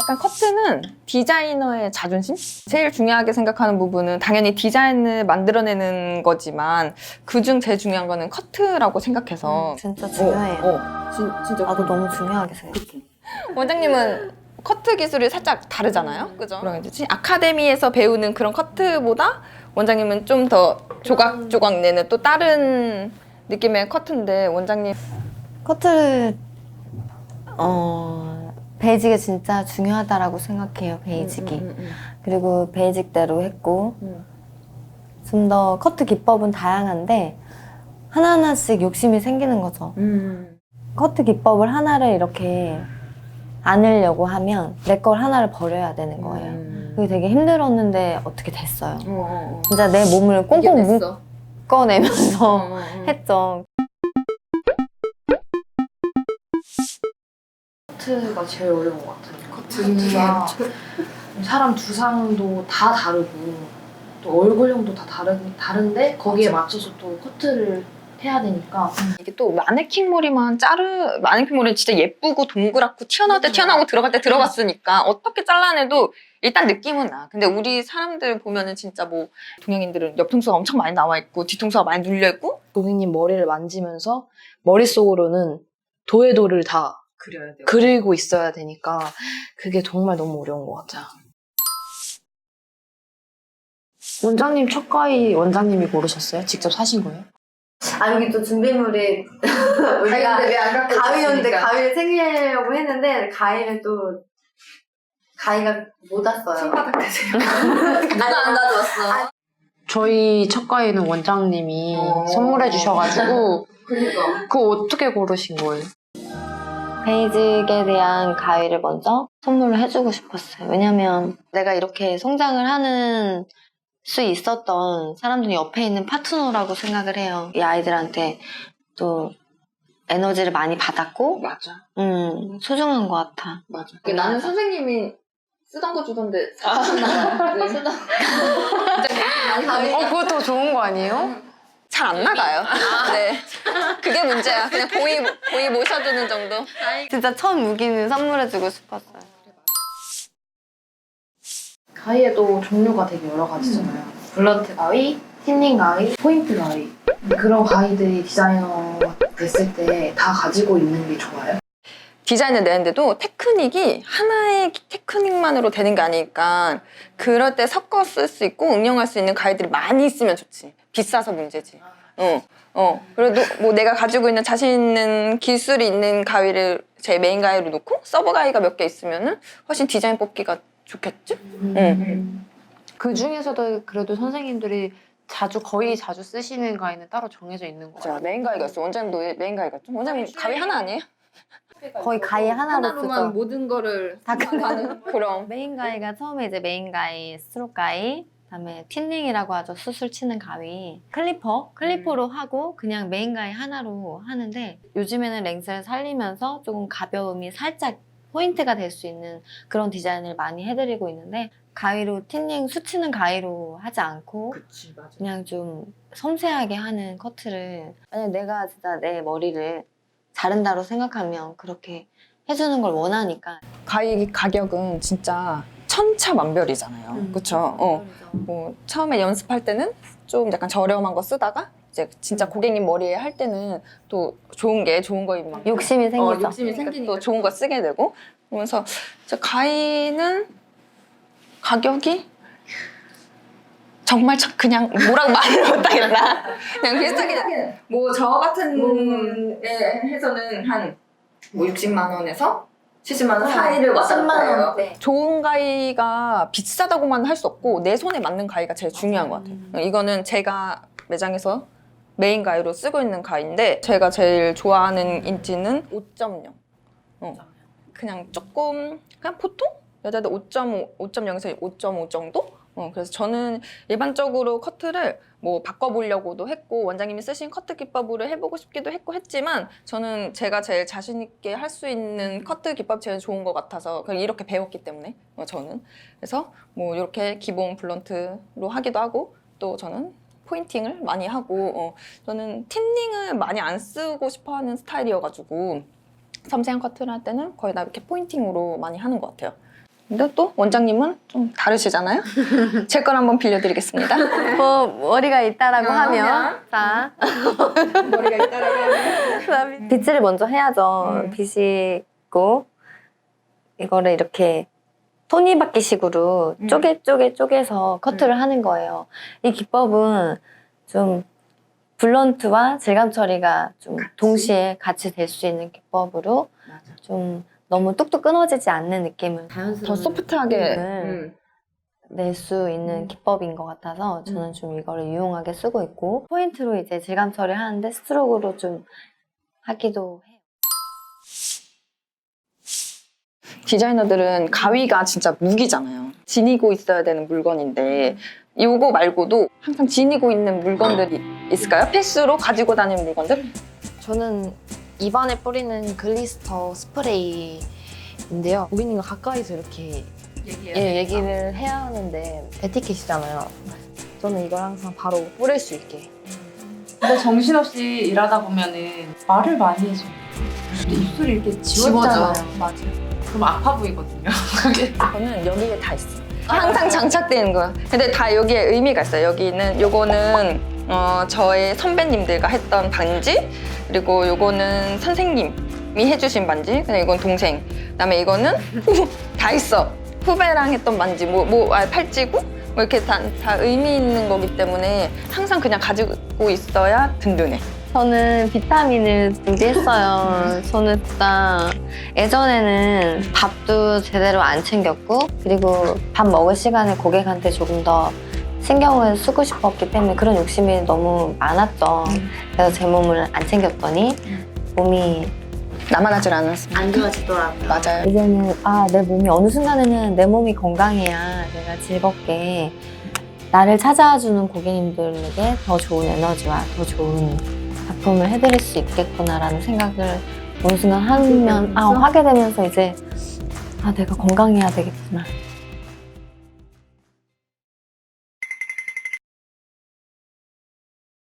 약간 커트는 디자이너의 자존심? 제일 중요하게 생각하는 부분은 당연히 디자인을 만들어내는 거지만 그중 제일 중요한 거는 커트라고 생각해서 진짜 중요해요. 어, 어. 진, 진짜 나도 너무 중요하게 생각해. 원장님은 커트 기술이 살짝 다르잖아요. 그죠? 뭐라 해야 되지? 아카데미에서 배우는 그런 커트보다 원장님은 좀 더 조각조각 내는 또 다른 느낌의 커트인데 원장님 커트를 어 베이직이 진짜 중요하다라고 생각해요. 베이직이. 음, 음, 그리고 베이직대로 했고 음. 좀 더 커트 기법은 다양한데 하나하나씩 욕심이 생기는 거죠. 음. 커트 기법을 하나를 이렇게 안으려고 하면 내 걸 하나를 버려야 되는 거예요. 음. 그게 되게 힘들었는데 어떻게 됐어요. 어, 어, 어. 진짜 내 몸을 꽁꽁 이겨냈어. 묶어내면서 어, 어, 어. 했죠. 커트가 제일 어려운 것 같아요. 커트가 사람 두상도 다 다르고 또 얼굴형도 다 다른 다른데 거기에 맞춰서 또 커트를 해야 되니까. 이게 또 마네킹 머리만 자르 마네킹 머리는 진짜 예쁘고 동그랗고 튀어나올 때 튀어나오고 들어갈 때 들어갔으니까 어떻게 잘라내도 일단 느낌은 나. 근데 우리 사람들 보면은 진짜 뭐 동양인들은 옆통수가 엄청 많이 나와 있고 뒤통수가 많이 눌려 있고? 고객님 머리를 만지면서 머릿속으로는 도의 도를 다 그려야 돼요. 그리고 있어야 되니까 그게 정말 너무 어려운 것 같아요. 원장님 첫 가위 원장님이 고르셨어요? 직접 사신 거예요? 아 여기 또 준비물이 우리가 가위였는데 가위를 챙기려고 했는데 가위를 또 가위가 못 왔어요. 손바닥 대세요. 누가 안 가져왔어? 저희 첫 가위는 원장님이 어. 선물해 주셔가지고 그니까. 그거 어떻게 고르신 거예요? 베이직에 대한 가위를 먼저 선물을 해주고 싶었어요. 왜냐면 내가 이렇게 성장을 하는 수 있었던 사람들이 옆에 있는 파트너라고 생각을 해요. 이 아이들한테 또 에너지를 많이 받았고, 맞아. 음, 소중한 것 같아. 맞아. 나는 선생님이 쓰던 거 주던데 사셨나 봐요. 네. 쓰던 어, 그거 더 좋은 거 아니에요? 잘 안 나가요. 네. 그게 문제야. 그냥 보이, 보이 모셔두는 정도. 진짜 첫 무기는 선물해주고 싶었어요. 가위에도 종류가 되게 여러 가지잖아요. 블런트 가위, 틴닝 가위, 포인트 가위. 그런 가위들이 디자이너 됐을 때 다 가지고 있는 게 좋아요. 디자인을 내는데도 테크닉이 하나의 테크닉만으로 되는 게 아니니까 그럴 때 섞어 쓸 수 있고 응용할 수 있는 가이들이 많이 있으면 좋지. 비싸서 문제지. 어, 어. 그래도 뭐 내가 가지고 있는 자신 있는 기술이 있는 가위를 제 메인 가위로 놓고 서브 가위가 몇 개 있으면은 훨씬 디자인 뽑기가 좋겠지? 응. 그 중에서도 그래도 선생님들이 자주 거의 자주 쓰시는 가위는 따로 정해져 있는 거예요. 자, 메인 가위가 있어. 원장님도 메인 가위가 있죠? 원장님 가위 하나 아니에요? 거의 가위 하나로 쓰죠. 모든 거를 다 가는 그럼. 메인 가위가 처음에 이제 메인 가위, 스트로크 가위, 그 다음에 틴닝이라고 하죠. 수술 치는 가위, 클리퍼, 클리퍼로 하고 그냥 메인 가위 하나로 하는데 요즘에는 랭스를 살리면서 조금 가벼움이 살짝 포인트가 될 수 있는 그런 디자인을 많이 해드리고 있는데 가위로 틴닝 수치는 가위로 하지 않고 그치. 그냥 좀 섬세하게 하는 커트를 만약 내가 진짜 내 머리를 자른다고 생각하면 그렇게 해주는 걸 원하니까 가위 가격은 진짜 천차만별이잖아요. 음. 그쵸? 어. 뭐 처음에 연습할 때는 좀 약간 저렴한 거 쓰다가 이제 진짜 고객님 머리에 할 때는 또 좋은 게 좋은 거인 만큼 욕심이 생기죠. 어, 욕심이 생기니까 또 좋은 거 쓰게 되고 그러면서 진짜 가위는 가격이 정말 저- 그냥 뭐라고 말을 못하겠다. 그냥 비슷하게 뭐 저 같은 애 해서는 한 뭐 60만 원에서 70만 원 사이를 왔다 갔다 해요. 네. 좋은 가위가 비싸다고만 할 수 없고 내 손에 맞는 가위가 제일 중요한 것 같아요. 이거는 제가 매장에서 메인 가위로 쓰고 있는 가위인데 제가 제일 좋아하는 인지는 5.0. 어. 그냥 조금 그냥 보통 여자들 5.5, 5.0에서 5.5 정도? 어, 그래서 저는 일반적으로 커트를 뭐 바꿔보려고도 했고 원장님이 쓰신 커트 기법으로 해보고 싶기도 했고 했지만 저는 제가 제일 자신 있게 할 수 있는 커트 기법 제일 좋은 것 같아서 그냥 이렇게 배웠기 때문에 어, 저는 그래서 뭐 이렇게 기본 블런트로 하기도 하고 또 저는 포인팅을 많이 하고 어, 저는 틴닝을 많이 안 쓰고 싶어하는 스타일이어가지고 섬세한 커트를 할 때는 거의 다 이렇게 포인팅으로 많이 하는 것 같아요. 근데 또 원장님은 좀 다르시잖아요. 제 걸 한번 빌려드리겠습니다. 뭐 머리가 있다라고 어, 하면. 자 머리가 있다라고 하면. 빗질을 먼저 해야죠. 음. 빗이고 이거를 이렇게 톱니바퀴식으로 음. 쪼개 쪼개 쪼개서 커트를 하는 거예요. 이 기법은 좀 블런트와 질감 처리가 좀 같이? 동시에 같이 될 수 있는 기법으로 좀 너무 뚝뚝 끊어지지 않는 느낌을 더 소프트하게. 음. 낼 수 있는 음. 기법인 것 같아서 저는 좀 이거를 유용하게 쓰고 있고 포인트로 이제 질감 처리하는데 스트로크로 좀 하기도 해요. 디자이너들은 가위가 진짜 무기잖아요. 지니고 있어야 되는 물건인데 이거 말고도 항상 지니고 있는 물건들이 있을까요? 필수로 가지고 다니는 물건들? 저는 입안에 뿌리는 글리스터 스프레이인데요. 고객님과 가까이서 이렇게 예, 얘기를 해야 하는데 에티켓이잖아요. 저는 이걸 항상 바로 뿌릴 수 있게. 근데 정신없이 일하다 보면은 말을 많이 해줘. 근데 입술이 이렇게 지워지잖아요. 맞아. 그럼 아파 보이거든요. 그게 저는 여기에 다 있어. 항상 장착되어 있는 거야. 근데 다 여기에 의미가 있어요. 여기는 요거는 어, 저의 선배님들과 했던 반지, 그리고 요거는 선생님이 해주신 반지, 그다음에 이건 동생, 그다음에 이거는 후, 다 있어. 후배랑 했던 반지, 뭐, 뭐 아, 팔찌고 뭐 이렇게 다, 다 의미 있는 거기 때문에 항상 그냥 가지고 있어야 든든해. 저는 비타민을 준비했어요. 저는 진짜 예전에는 밥도 제대로 안 챙겼고 그리고 밥 먹을 시간에 고객한테 조금 더 신경을 쓰고 싶었기 때문에 그런 욕심이 너무 많았죠. 그래서 제 몸을 안 챙겼더니 몸이 남아나질 않았습니다. 안 좋아지더라고요. 맞아요. 이제는 아 내 몸이 어느 순간에는 내 몸이 건강해야 내가 즐겁게 나를 찾아주는 고객님들에게 더 좋은 에너지와 더 좋은 작품을 해드릴 수 있겠구나라는 생각을 어느 순간 하면 아 하게 되면서 이제 아 내가 건강해야 되겠구나